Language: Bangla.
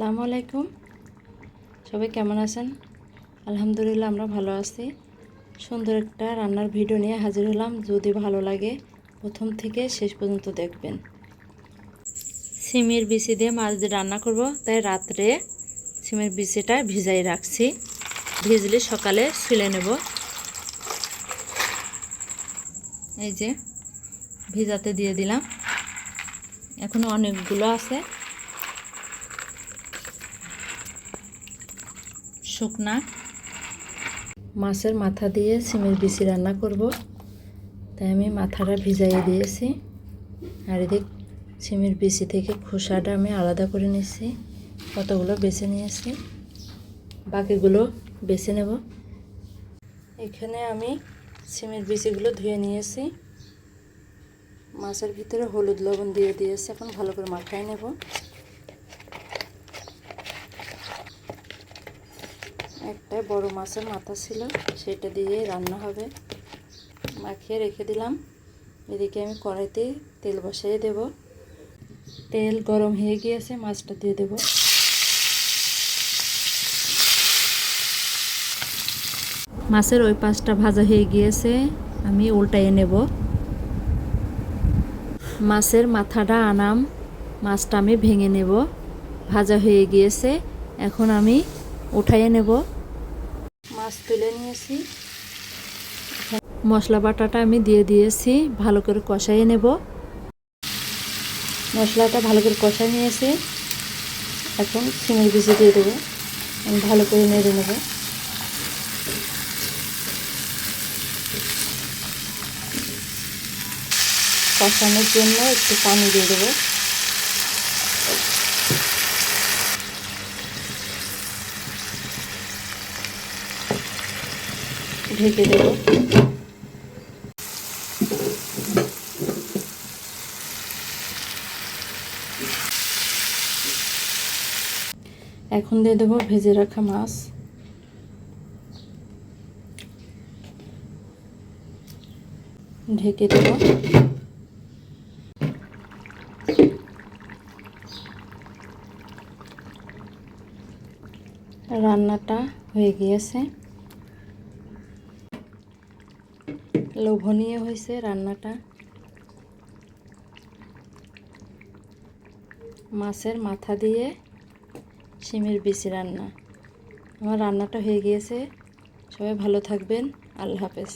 আসসালামু আলাইকুম। সবাই কেমন আছেন? আলহামদুলিল্লাহ আমরা ভালো আছি। সুন্দর একটা রান্নার ভিডিও নিয়ে হাজির হলাম। যদি ভালো লাগে প্রথম থেকে শেষ পর্যন্ত দেখবেন। সিমের বিচি দিয়ে মাছ দিয়ে রান্না করব। তাই রাত্রে সিমের বিচিটা ভিজাই রাখছি। ভিজলে সকালে ছুলে নেব। এই যে ভিজাতে দিয়ে দিলাম। এখনও অনেকগুলো আছে। শুকনা মাছের মাথা দিয়ে সিমের বিচি রান্না করব। তাই আমি মাথাটা ভিজাইয়ে দিয়েছি। আর এদিক সিমের বিচি থেকে খোসাটা আমি আলাদা করে নিয়েছি। কতগুলো বেছে নিয়েছি। বাকিগুলো বেছে নেব। এখানে আমি সিমের বিচিগুলো ধুয়ে নিয়েছি। মাছের ভিতরে হলুদ লবণ দিয়ে দিয়েছি। এখন ভালো করে মাখাই নেব। একটা বড় মাছের মাথা ছিল, সেটা দিয়ে রান্না হবে। মাখিয়ে রেখে দিলাম। এদিকে আমি কড়াইতে তেল বসিয়ে দেব। তেল গরম হয়ে গিয়েছে, মাছটা দিয়ে দেব। মাছের ওই পাশটা ভাজা হয়ে গিয়েছে, আমি উল্টাইয়ে নেব। মাছের মাথাটা আনাম, মাছটা আমি ভেঙে নেব। ভাজা হয়ে গিয়েছে, এখন আমি উঠাইয়ে নেব। মাছ তুলে নিয়েছি। মশলা বাটাটা আমি দিয়ে দিয়েছি, ভালো করে কষাইয়ে নেব। মশলাটা ভালো করে কষাই নিয়েছি। এখন সিমের বিচি দিয়ে দেবো। আমি ভালো করে নেড়ে নেব। কষানোর জন্য একটু পানি দিয়ে দেবো। ঢেকে দেব। এখন দিয়ে দেবো ভেজে রাখা মাছ। ঢেকে দেব। রান্নাটা হয়ে গিয়েছে। লোভনীয় হয়েছে রান্নাটা মাছের মাথা দিয়ে শিমের বিচি রান্না আমার রান্নাটা হয়ে গিয়েছে সবাই ভালো থাকবেন। আল্লাহ হাফেজ।